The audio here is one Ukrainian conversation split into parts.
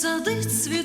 Поряд сади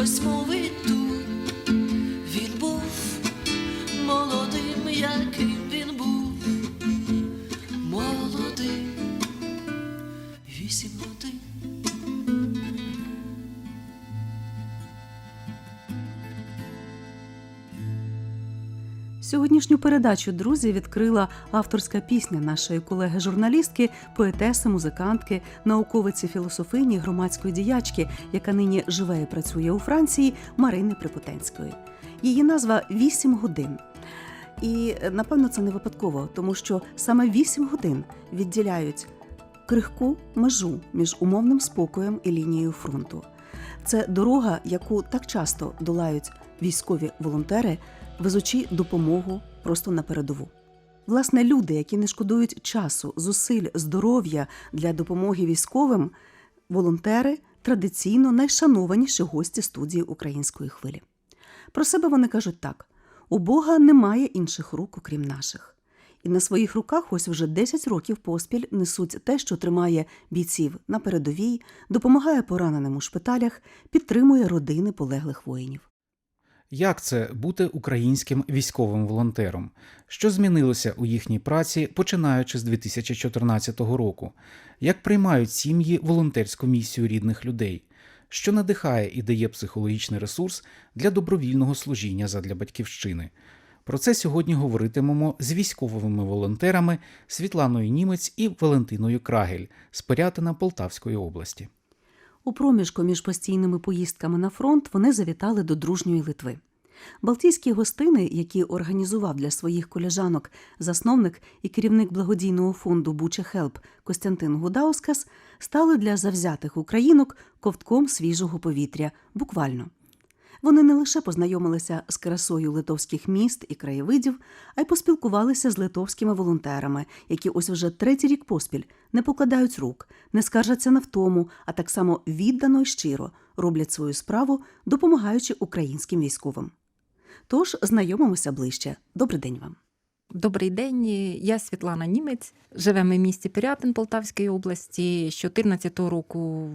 знову хтось мовить Сьогоднішню передачу друзі відкрила авторська пісня нашої колеги-журналістки, поетеси, музикантки, науковиці філософині, громадської діячки, яка нині живе і працює у Франції, Марини Припутенської. Її назва Вісім годин. І напевно це не випадково, тому що саме вісім годин відділяють крихку межу між умовним спокоєм і лінією фронту. Це дорога, яку так часто долають військові волонтери, везучи допомогу просто на передову. Власне, люди, які не шкодують часу, зусиль, здоров'я для допомоги військовим, волонтери традиційно найшанованіші гості студії української хвилі. Про себе вони кажуть так: у Бога немає інших рук, окрім наших. І на своїх руках ось вже 10 років поспіль несуть те, що тримає бійців на передовій, допомагає пораненим у шпиталях, підтримує родини полеглих воїнів. Як це бути українським військовим волонтером? Що змінилося у їхній праці, починаючи з 2014 року? Як приймають сім'ї волонтерську місію рідних людей? Що надихає і дає психологічний ресурс для добровільного служіння задля батьківщини? Про це сьогодні говоритимемо з військовими волонтерами Світланою Німець і Валентиною Крагель з Пирятина Полтавської області. У проміжку між постійними поїздками на фронт вони завітали до дружньої Литви. Балтійські гостини, які організував для своїх колежанок засновник і керівник благодійного фонду Буча Хелп Костянтин Гудаускас, стали для завзятих українок ковтком свіжого повітря, буквально. Вони не лише познайомилися з красою литовських міст і краєвидів, а й поспілкувалися з литовськими волонтерами, які ось вже третій рік поспіль не покладають рук, не скаржаться на втому, а так само віддано й щиро роблять свою справу, допомагаючи українським військовим. Тож знайомимося ближче. Добрий день вам. Добрий день, я Світлана Німець. Живемо в місті Пирятин Полтавської області. З 2014 року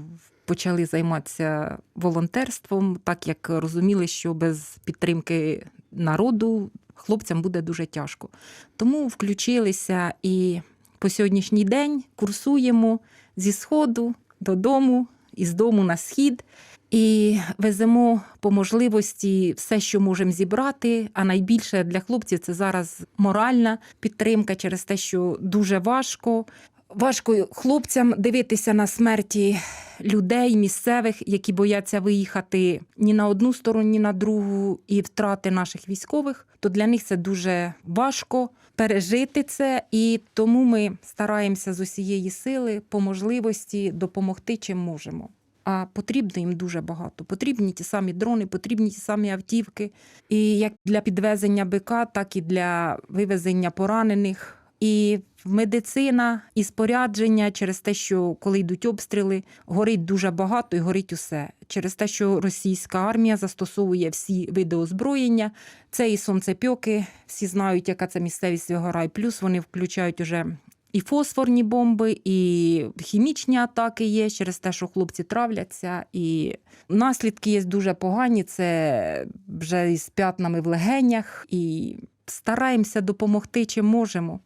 почали займатися волонтерством, так як розуміли, що без підтримки народу хлопцям буде дуже тяжко. Тому включилися і по сьогоднішній день курсуємо зі сходу додому, із дому на схід. І веземо по можливості все, що можемо зібрати. А найбільше для хлопців це зараз моральна підтримка через те, що дуже важко. Важко хлопцям дивитися на смерті людей місцевих, які бояться виїхати ні на одну сторону, ні на другу, і втрати наших військових. То для них це дуже важко пережити це, і тому ми стараємося з усієї сили по можливості допомогти чим можемо. а потрібно їм дуже багато. Потрібні ті самі дрони, потрібні ті самі автівки. І як для підвезення бика, так і для вивезення поранених. І медицина, і спорядження через те, що коли йдуть обстріли, горить дуже багато і горить усе. Через те, що російська армія застосовує всі види озброєння. Це і сонцепьоки, всі знають, яка це місцевість вигорає. Плюс вони включають уже і фосфорні бомби, і хімічні атаки є через те, що хлопці травляться. І наслідки є дуже погані. Це вже із п'ятнами в легенях. І стараємося допомогти, чим можемо.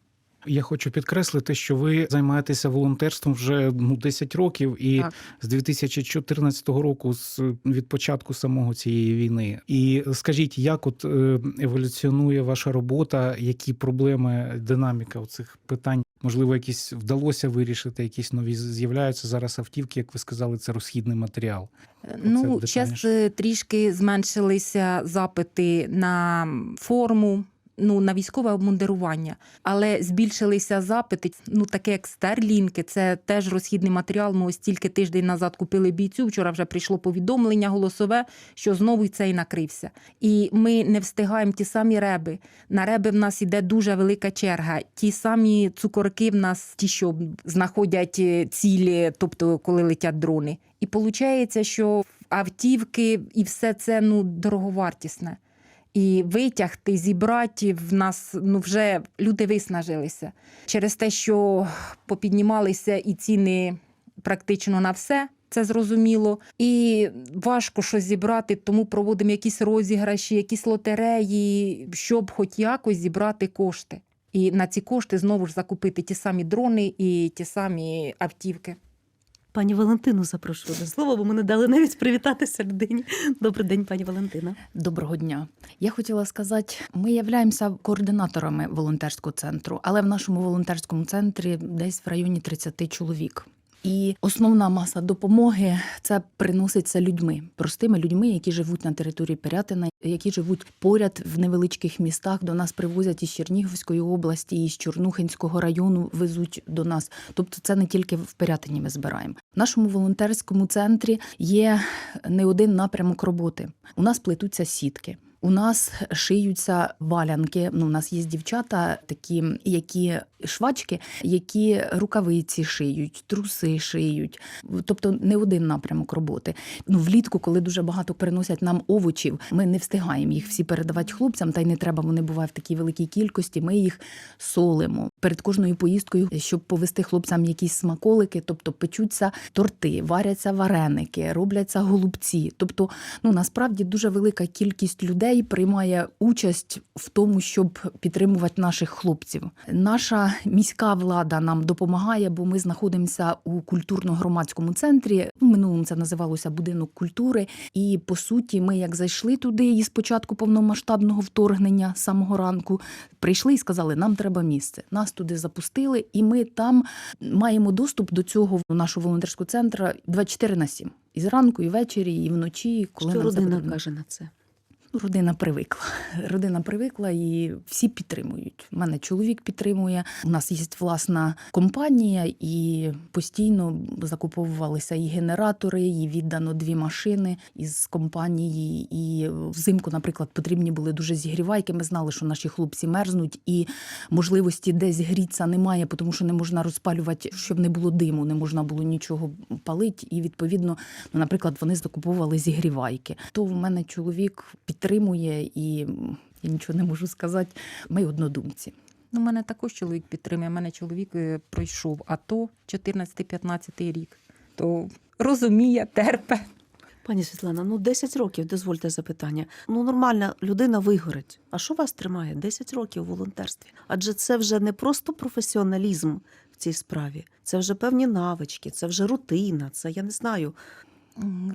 Я хочу підкреслити, що ви займаєтеся волонтерством вже ну 10 років, і Так. з 2014 року, з від початку самого цієї війни. І скажіть, як от е, еволюціонує ваша робота? Які проблеми, динаміка цих питань? Можливо, якісь вдалося вирішити, якісь нові з'являються зараз автівки, як ви сказали, це розхідний матеріал. Ну, детальніше. зараз е, трішки зменшилися запити на форму. Ну, на військове обмундирування, але збільшилися запити. Ну, таке як стерлінки, це теж розхідний матеріал. Ми ось тільки тиждень назад купили бійцю. Вчора вже прийшло повідомлення голосове, що знову цей накрився. І ми не встигаємо ті самі реби. На реби в нас іде дуже велика черга. Ті самі цукорки в нас, ті, що знаходять е, цілі, тобто коли летять дрони. І виходить, що автівки і все це ну дороговартісне. І витягти, зібрати в нас ну вже люди виснажилися через те, що попіднімалися і ціни практично на все. Це зрозуміло, і важко щось зібрати, тому проводимо якісь розіграші, якісь лотереї, щоб хоч якось зібрати кошти. І на ці кошти знову ж закупити ті самі дрони і ті самі автівки. Пані Валентину запрошую до слова, бо ми не дали навіть привітатися людині. Добрий день, пані Валентина. Доброго дня. Я хотіла сказати, ми являємося координаторами волонтерського центру, але в нашому волонтерському центрі десь в районі 30 чоловік. І основна маса допомоги це приноситься людьми, простими людьми, які живуть на території Пирятина, які живуть поряд в невеличких містах. До нас привозять із Чернігівської області, із Чорнухинського району везуть до нас. Тобто, це не тільки в Пирятині ми збираємо. В нашому волонтерському центрі є не один напрямок роботи. У нас плетуться сітки. У нас шиються валянки. Ну, у нас є дівчата, такі, які швачки, які рукавиці шиють, труси шиють. Тобто не один напрямок роботи. Ну, влітку, коли дуже багато приносять нам овочів, ми не встигаємо їх всі передавати хлопцям, та й не треба, вони бувають в такій великій кількості. Ми їх солимо перед кожною поїздкою, щоб повести хлопцям якісь смаколики, тобто печуться торти, варяться вареники, робляться голубці. Тобто, ну насправді дуже велика кількість людей приймає участь в тому, щоб підтримувати наших хлопців. Наша міська влада нам допомагає, бо ми знаходимося у культурно-громадському центрі. В минулому це називалося будинок культури. І по суті, ми як зайшли туди із початку повномасштабного вторгнення самого ранку, прийшли і сказали, нам треба місце. Нас туди запустили, і ми там маємо доступ до цього нашого волонтерського центру 24 на 7. І зранку, і ввечері, і вночі, коли Що нам родина каже на це? Родина привикла. Родина привикла і всі підтримують. У мене чоловік підтримує. У нас є власна компанія, і постійно закуповувалися і генератори, і віддано дві машини із компанії. І взимку, наприклад, потрібні були дуже зігрівайки. Ми знали, що наші хлопці мерзнуть, і можливості десь грітися немає, тому що не можна розпалювати, щоб не було диму, не можна було нічого палити. І відповідно, ну, наприклад, вони закуповували зігрівайки. То в мене чоловік підтримує, і я нічого не можу сказати. Ми однодумці. Ну, мене також чоловік підтримує. Мене чоловік е, пройшов АТО 14-15 рік. То розуміє, терпе. Пані Світлана, ну 10 років, дозвольте запитання. Ну, нормальна людина вигорить. А що вас тримає 10 років у волонтерстві? Адже це вже не просто професіоналізм в цій справі, це вже певні навички, це вже рутина, це я не знаю.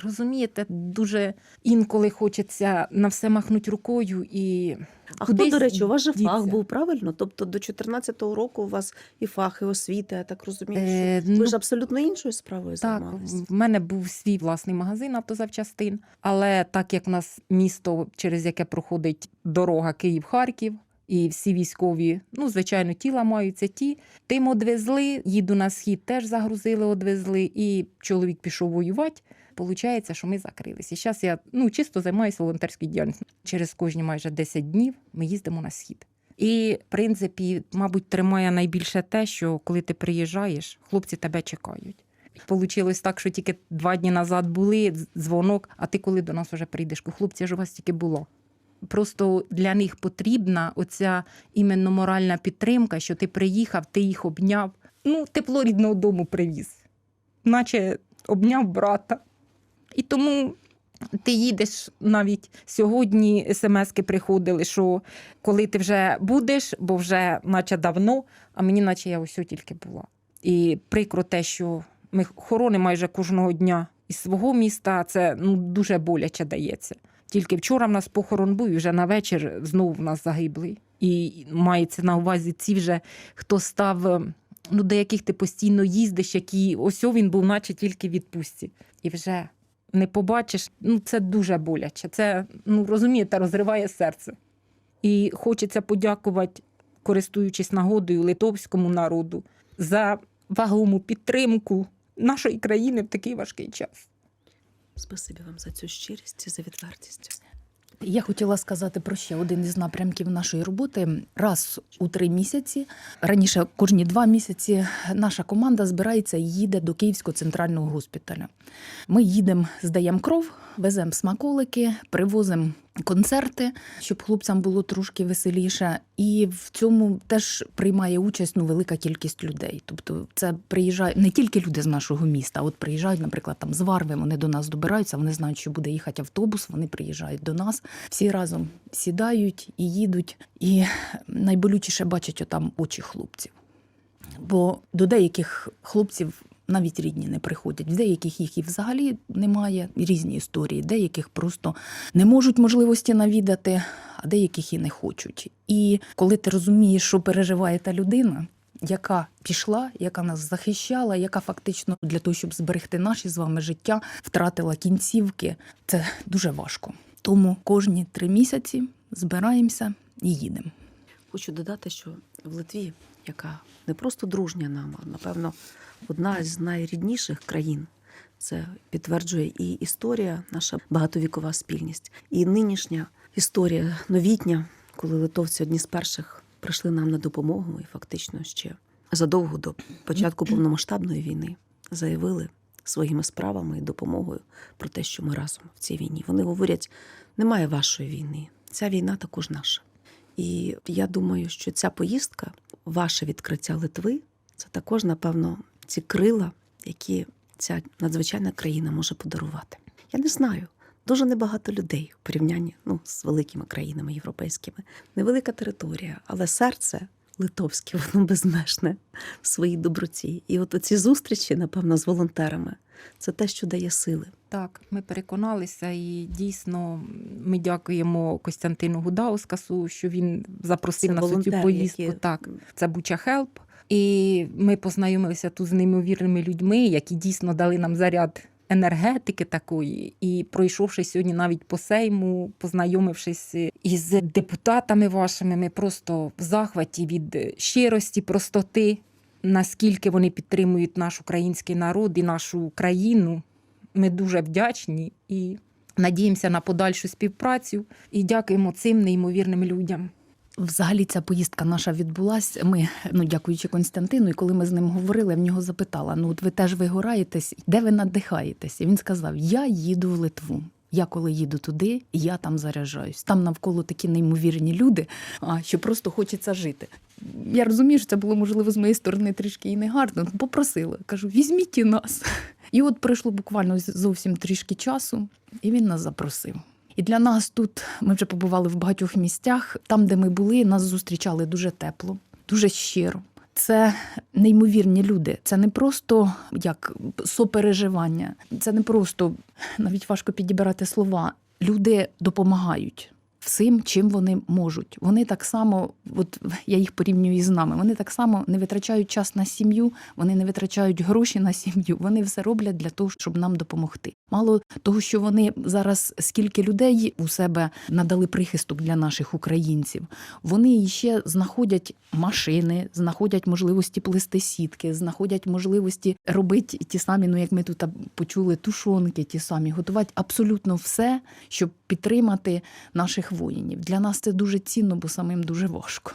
Розумієте, дуже інколи хочеться на все махнути рукою і А Кудись хто, до речі, у вас же фах був правильно? Тобто до 14-го року у вас і фах, і освіта, я так розумію. що Е, Ви ну, ж абсолютно іншою справою Так, займалися. в мене був свій власний магазин автозапчастин, але так як в нас місто, через яке проходить дорога Київ-Харків, і всі військові, ну, звичайно, тіла маються ті. Тим одвезли, їду на схід, теж загрузили, одвезли, і чоловік пішов воювати. Виходить, що ми закрилися. І зараз я ну, чисто займаюся волонтерською діяльністю. Через кожні майже 10 днів ми їздимо на схід. І, в принципі, мабуть, тримає найбільше те, що коли ти приїжджаєш, хлопці тебе чекають. Получилось так, що тільки два дні назад були дзвонок, а ти коли до нас вже прийдеш? Хлопці, ж у вас тільки було. Просто для них потрібна оця іменно моральна підтримка, що ти приїхав, ти їх обняв. Ну, тепло рідного дому привіз, наче обняв брата. І тому ти їдеш навіть сьогодні смски приходили, що коли ти вже будеш, бо вже наче давно, а мені наче я ось тільки була. І прикро те, що ми хоронимо майже кожного дня із свого міста, це ну, дуже боляче дається. Тільки вчора в нас похорон був, і вже на вечір знову в нас загиблий. І мається на увазі ці вже, хто став, е, ну, до яких ти постійно їздиш, які ось він був, наче тільки в відпустці. І вже не побачиш, ну це дуже боляче. Це, ну розумієте, розриває серце. І хочеться подякувати, користуючись нагодою литовському народу, за вагому підтримку нашої країни в такий важкий час. Спасибі вам за цю щирість і за відвертість. Я хотіла сказати про ще один із напрямків нашої роботи. Раз у три місяці, раніше кожні два місяці, наша команда збирається і їде до Київського центрального госпіталя. Ми їдемо, здаємо кров, веземо смаколики, привозимо концерти, щоб хлопцям було трошки веселіше. І в цьому теж приймає участь ну, велика кількість людей. Тобто, це приїжджають не тільки люди з нашого міста, а от приїжджають, наприклад, там з Варви, вони до нас добираються, вони знають, що буде їхати автобус, вони приїжджають до нас, всі разом сідають і їдуть. І найболючіше бачать отам очі хлопців. Бо до деяких хлопців навіть рідні не приходять, в деяких їх і взагалі немає різні історії, деяких просто не можуть можливості навідати, а деяких і не хочуть. І коли ти розумієш, що переживає та людина, яка пішла, яка нас захищала, яка фактично для того, щоб зберегти наші з вами життя, втратила кінцівки, це дуже важко. Тому кожні три місяці збираємося і їдемо. Хочу додати, що в Литві, яка не просто дружня нам, а напевно одна з найрідніших країн. Це підтверджує і історія, наша багатовікова спільність, і нинішня історія новітня, коли литовці одні з перших прийшли нам на допомогу, і фактично ще задовго до початку повномасштабної війни заявили своїми справами і допомогою про те, що ми разом в цій війні. Вони говорять: немає вашої війни, ця війна також наша. І я думаю, що ця поїздка, ваше відкриття Литви, це також, напевно, ці крила, які ця надзвичайна країна може подарувати. Я не знаю. Дуже небагато людей у порівнянні ну, з великими країнами європейськими. Невелика територія, але серце литовське, воно безмежне в своїй доброті. І от ці зустрічі, напевно, з волонтерами це те, що дає сили. Так, ми переконалися, і дійсно ми дякуємо Костянтину Гудаускасу, що він запросив Це нас у цю поїздку. які- Так, це Буча Хелп. І ми познайомилися тут з неймовірними людьми, які дійсно дали нам заряд енергетики такої. І пройшовши сьогодні навіть по сейму, познайомившись із депутатами вашими, ми просто в захваті від щирості, простоти, наскільки вони підтримують наш український народ і нашу країну. Ми дуже вдячні і надіємося на подальшу співпрацю. І дякуємо цим неймовірним людям. Взагалі ця поїздка наша відбулась. Ми, ну дякуючи Константину, і коли ми з ним говорили, я в нього запитала: ну от ви теж вигораєтесь, де ви надихаєтесь? І він сказав: Я їду в Литву. Я коли їду туди, я там заряджаюсь. Там навколо такі неймовірні люди, а що просто хочеться жити. Я розумію, що це було можливо з моєї сторони трішки і негарно. ну, Попросила, кажу, візьміть і нас. І от пройшло буквально зовсім трішки часу, і він нас запросив. І для нас тут ми вже побували в багатьох місцях. Там, де ми були, нас зустрічали дуже тепло, дуже щиро. Це неймовірні люди. Це не просто як сопереживання, це не просто навіть важко підібрати слова. Люди допомагають всім, чим вони можуть. Вони так само, от я їх порівнюю із нами. Вони так само не витрачають час на сім'ю, вони не витрачають гроші на сім'ю. Вони все роблять для того, щоб нам допомогти. Мало того, що вони зараз скільки людей у себе надали прихисток для наших українців. Вони ще знаходять машини, знаходять можливості плести сітки, знаходять можливості робити ті самі, ну як ми тут почули, тушонки, ті самі, готувати абсолютно все, щоб підтримати наших воїнів. Для нас це дуже цінно, бо самим дуже важко.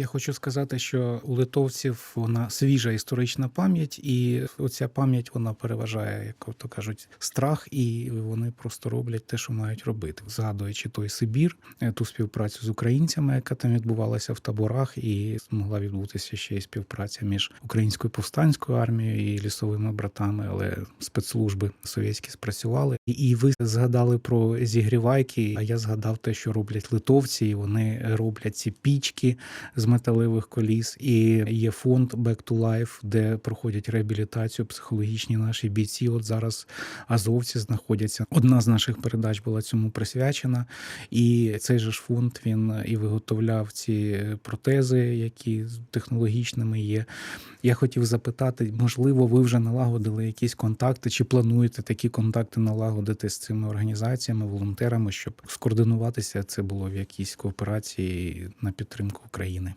Я хочу сказати, що у литовців вона свіжа історична пам'ять, і оця пам'ять вона переважає, як то кажуть, страх, і вони просто роблять те, що мають робити, згадуючи той Сибір, е, ту співпрацю з українцями, яка там відбувалася в таборах, і змогла відбутися ще й співпраця між українською повстанською армією і лісовими братами, але спецслужби совєтські спрацювали. І, і ви згадали про зігрівайки. А я згадав те, що роблять литовці, і вони роблять ці пічки з металевих коліс. І є фонд Back to Life, де проходять реабілітацію психологічні наші бійці. От зараз азовці знаходяться. Одна з наших передач була цьому присвячена. І цей же ж фонд він і виготовляв ці протези, які технологічними є. Я хотів запитати, можливо, ви вже налагодили якісь контакти, чи плануєте такі контакти налагодити з цими організаціями, волонтерами, щоб скоординуватися? Це було в якійсь кооперації на підтримку України.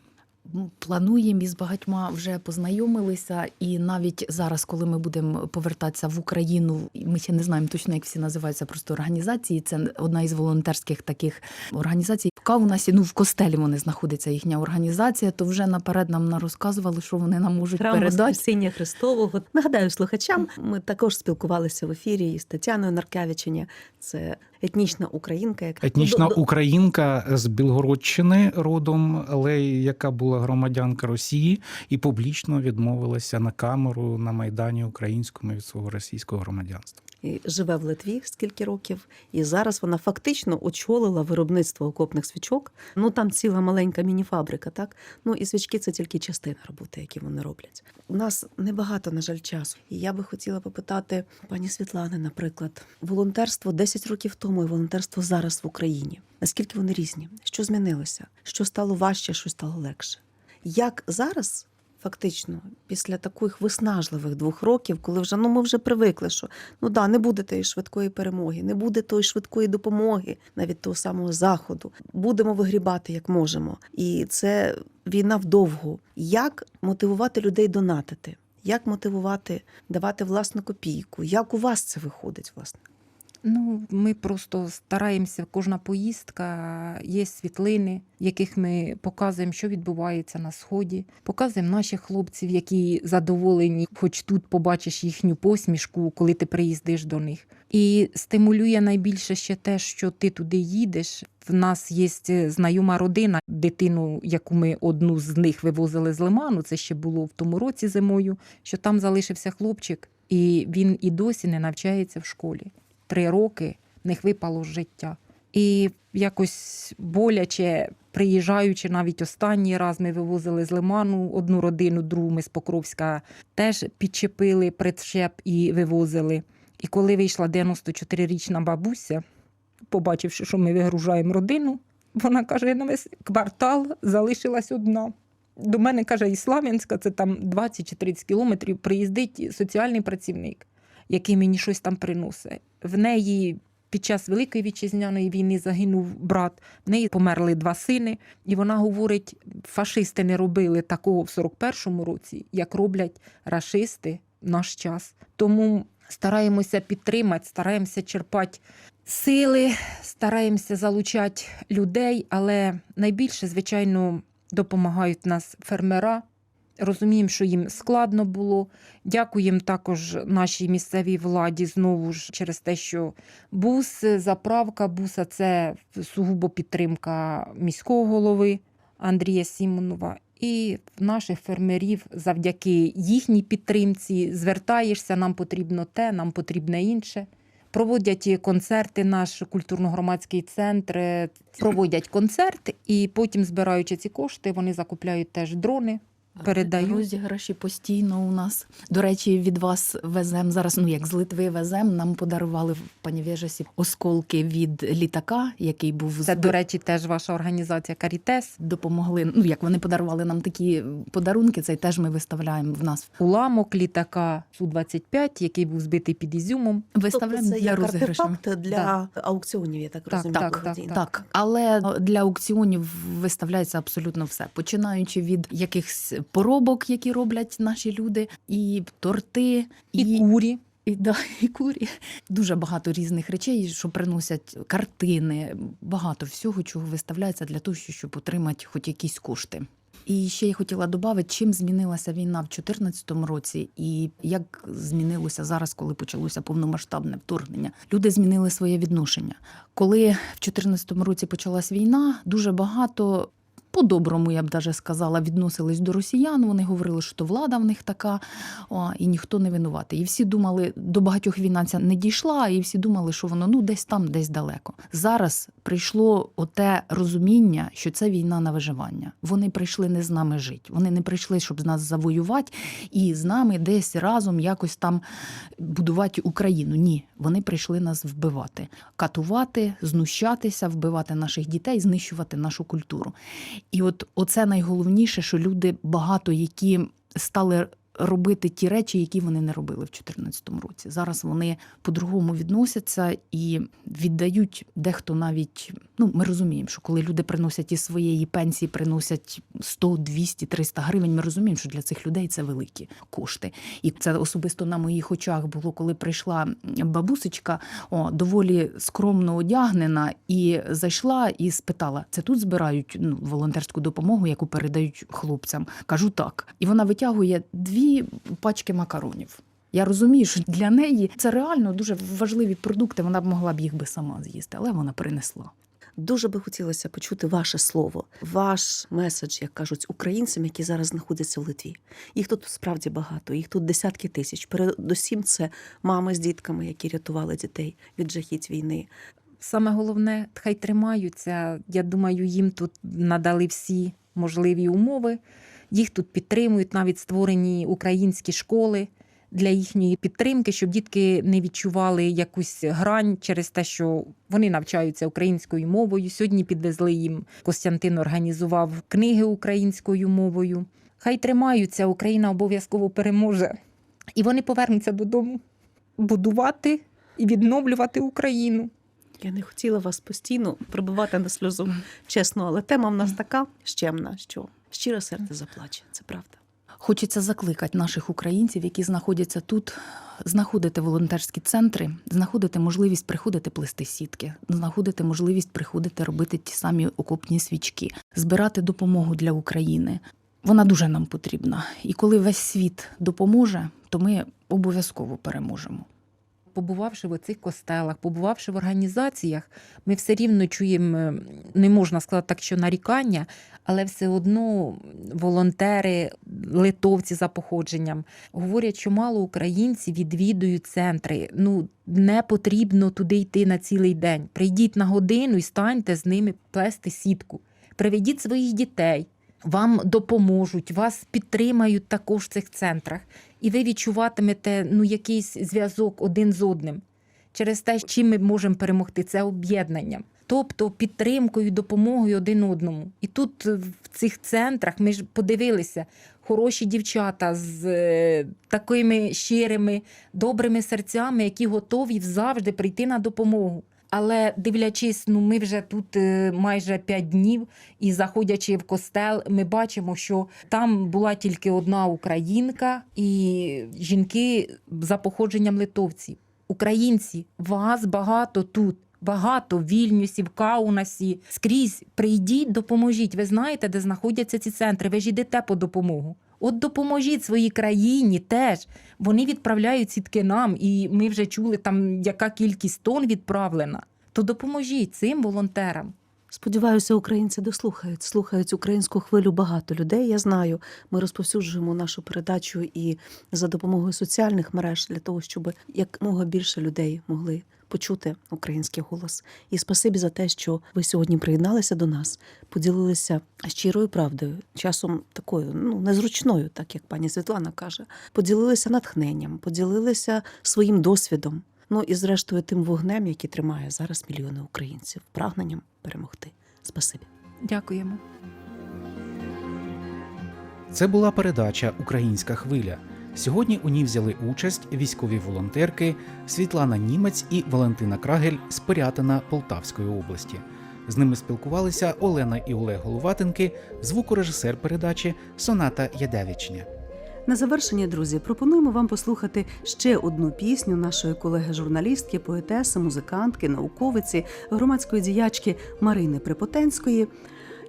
Ну, Плануємо і з багатьма вже познайомилися, і навіть зараз, коли ми будемо повертатися в Україну, ми ще не знаємо точно, як всі називаються просто організації. Це одна із волонтерських таких організацій. В Каунасі, ну в костелі вони знаходиться їхня організація. То вже наперед нам розказували, що вони нам можуть Храм передати. Воскресіння Христового. Нагадаю слухачам, ми також спілкувалися в ефірі із Тетяною Наркевиченя. Це етнічна українка, як Етнічна До- українка з Білгородщини родом, але яка була громадянка Росії і публічно відмовилася на камеру на майдані українському від свого російського громадянства. Живе в Литві скільки років, і зараз вона фактично очолила виробництво окопних свічок. Ну там ціла маленька мініфабрика, так ну і свічки це тільки частина роботи, які вони роблять. У нас небагато, на жаль, часу. І я би хотіла попитати пані Світлани, наприклад, волонтерство 10 років тому і волонтерство зараз в Україні. Наскільки вони різні? Що змінилося? Що стало важче, що стало легше? Як зараз? Фактично, після таких виснажливих двох років, коли вже ну ми вже привикли, що ну да, не буде тієї швидкої перемоги, не буде тої швидкої допомоги, навіть того самого заходу. Будемо вигрібати як можемо. І це війна вдовгу. Як мотивувати людей донатити? Як мотивувати давати власну копійку? Як у вас це виходить, власне? Ну, ми просто стараємося, кожна поїздка, є світлини, яких ми показуємо, що відбувається на сході. Показуємо наших хлопців, які задоволені, хоч тут побачиш їхню посмішку, коли ти приїздиш до них. І стимулює найбільше ще те, що ти туди їдеш. В нас є знайома родина, дитину, яку ми одну з них вивозили з лиману. Це ще було в тому році зимою. Що там залишився хлопчик, і він і досі не навчається в школі три роки в них випало з життя. І якось боляче, приїжджаючи навіть останній раз, ми вивозили з лиману одну родину, другу ми з Покровська теж підчепили причеп і вивозили. І коли вийшла 94-річна бабуся, побачивши, що ми вигружаємо родину, вона каже: на весь квартал залишилась одна. До мене каже, і Слав'янська, це там 20 чи 30 кілометрів, приїздить соціальний працівник який мені щось там приносить. В неї під час Великої вітчизняної війни загинув брат, в неї померли два сини, і вона говорить: фашисти не робили такого в 41-му році, як роблять рашисти в наш час. Тому стараємося підтримати, стараємося черпати сили, стараємося залучати людей, але найбільше, звичайно, допомагають нас фермера. Розуміємо, що їм складно було. Дякуємо також нашій місцевій владі знову ж через те, що бус, заправка буса це сугубо підтримка міського голови Андрія Сімонова. І наших фермерів завдяки їхній підтримці звертаєшся, нам потрібно те, нам потрібне інше. Проводять концерти, наш культурно-громадський центр е, проводять концерт, і потім, збираючи ці кошти, вони закупляють теж дрони передаю. Розіграші постійно у нас. До речі, від вас везем зараз. Ну як з Литви везем. Нам подарували в пані Вежасі осколки від літака, який був Це, збит- до речі, теж ваша організація Карітес. допомогли. Ну як вони подарували нам такі подарунки, цей теж ми виставляємо в нас. Уламок літака Су-25, який був збитий під Ізюмом. Виставляємо тобто це для як розіграшу. для аукціонів, я так, Так, розумію. так, благодійних. Так, але для аукціонів виставляється абсолютно все, починаючи від якихось поробок, які роблять наші люди, і торти, І, курі. І, да, і курі. Дуже багато різних речей, що приносять картини, багато всього, чого виставляється для того, щоб отримати хоч якісь кошти. І ще я хотіла додати, чим змінилася війна в 2014 році, і як змінилося зараз, коли почалося повномасштабне вторгнення. Люди змінили своє відношення. Коли в 2014 році почалась війна, дуже багато. По-доброму, я б даже сказала, відносились до росіян. Вони говорили, що то влада в них така, о, і ніхто не винуватий. І всі думали, до багатьох війна ця не дійшла, і всі думали, що воно ну десь там, десь далеко. Зараз прийшло оте розуміння, що це війна на виживання. Вони прийшли не з нами жити. Вони не прийшли, щоб з нас завоювати і з нами десь разом якось там будувати Україну. Ні, вони прийшли нас вбивати, катувати, знущатися, вбивати наших дітей, знищувати нашу культуру. І от оце найголовніше, що люди багато які стали робити ті речі, які вони не робили в 2014 році. Зараз вони по-другому відносяться і віддають дехто навіть. Ну, ми розуміємо, що коли люди приносять із своєї пенсії, приносять 100, 200, 300 гривень, ми розуміємо, що для цих людей це великі кошти. І це особисто на моїх очах було, коли прийшла бабусечка, о, доволі скромно одягнена, і зайшла і спитала: це тут збирають ну, волонтерську допомогу, яку передають хлопцям. Кажу так. І вона витягує дві пачки макаронів. Я розумію, що для неї це реально дуже важливі продукти. Вона б могла б їх би сама з'їсти, але вона принесла. Дуже би хотілося почути ваше слово, ваш меседж, як кажуть, українцям, які зараз знаходяться в Литві. Їх тут справді багато, їх тут десятки тисяч. Передусім, це мами з дітками, які рятували дітей від жахіть війни. Саме головне, хай тримаються. Я думаю, їм тут надали всі можливі умови. Їх тут підтримують, навіть створені українські школи для їхньої підтримки, щоб дітки не відчували якусь грань через те, що вони навчаються українською мовою. Сьогодні підвезли їм Костянтин організував книги українською мовою. Хай тримаються, Україна обов'язково переможе. І вони повернуться додому будувати і відновлювати Україну. Я не хотіла вас постійно прибивати на сльозу, чесно, але тема в нас така щемна, що щире серце заплаче. Це правда. Хочеться закликати наших українців, які знаходяться тут, знаходити волонтерські центри, знаходити можливість приходити плести сітки, знаходити можливість приходити робити ті самі окопні свічки, збирати допомогу для України. Вона дуже нам потрібна. І коли весь світ допоможе, то ми обов'язково переможемо. Побувавши в оцих костелах, побувавши в організаціях, ми все рівно чуємо, е, не можна сказати так, що нарікання, але все одно волонтери, литовці за походженням говорять, що мало українців відвідують центри. Ну не потрібно туди йти на цілий день. Прийдіть на годину і станьте з ними плести сітку. Приведіть своїх дітей. Вам допоможуть, вас підтримають також в цих центрах, і ви відчуватимете ну, якийсь зв'язок один з одним через те, чим ми можемо перемогти, це об'єднанням, тобто підтримкою, допомогою один одному. І тут е, в цих центрах ми ж подивилися хороші дівчата з е, такими щирими, добрими серцями, які готові завжди прийти на допомогу. Але дивлячись, ну ми вже тут е, майже п'ять днів, і заходячи в костел, ми бачимо, що там була тільки одна українка і жінки за походженням литовців. Українці, вас багато тут. Багато в Вільнюсі, в Каунасі, скрізь прийдіть, допоможіть. Ви знаєте, де знаходяться ці центри. Ви ж йдете по допомогу. От допоможіть своїй країні теж. Вони відправляють сітки нам, і ми вже чули там, яка кількість тонн відправлена. То допоможіть цим волонтерам. Сподіваюся, українці дослухають, слухають українську хвилю багато людей. Я знаю, ми розповсюджуємо нашу передачу і за допомогою соціальних мереж для того, щоб якмога більше людей могли почути український голос. І спасибі за те, що ви сьогодні приєдналися до нас, поділилися щирою правдою, часом такою ну незручною, так як пані Світлана каже. Поділилися натхненням, поділилися своїм досвідом. Ну і зрештою тим вогнем, який тримає зараз мільйони українців, прагненням перемогти. Спасибі. Дякуємо. Це була передача Українська хвиля. Сьогодні у ній взяли участь військові волонтерки Світлана Німець і Валентина Крагель з Порятина Полтавської області. З ними спілкувалися Олена і Олег Головатенки, звукорежисер передачі Соната Ядевичня. На завершення, друзі, пропонуємо вам послухати ще одну пісню нашої колеги-журналістки, поетеси, музикантки, науковиці, громадської діячки Марини Припотенської,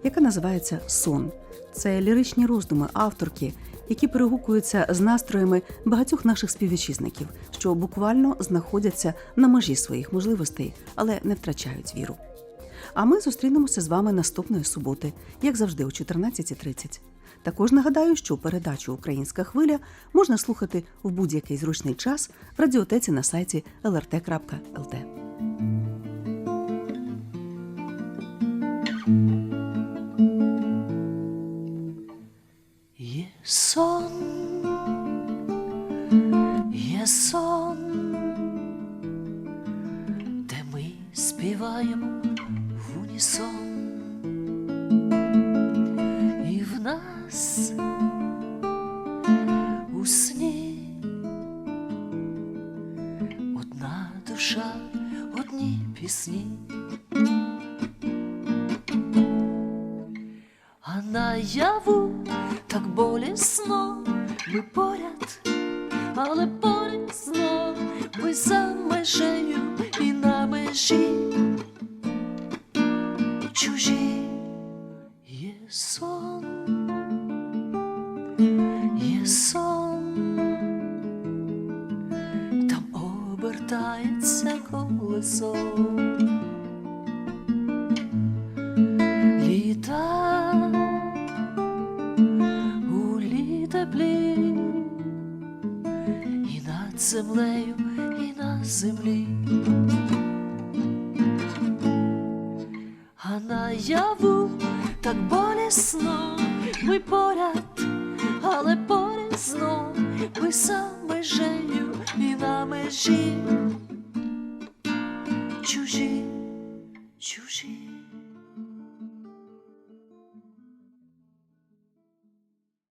яка називається Сон. Це ліричні роздуми авторки, які перегукуються з настроями багатьох наших співвітчизників, що буквально знаходяться на межі своїх можливостей, але не втрачають віру. А ми зустрінемося з вами наступної суботи, як завжди, о 14.30. Також нагадаю, що передачу Українська хвиля можна слухати в будь-який зручний час в радіотеці на сайті lrt.lt. чужі є сон, є сон, там обертається колесо.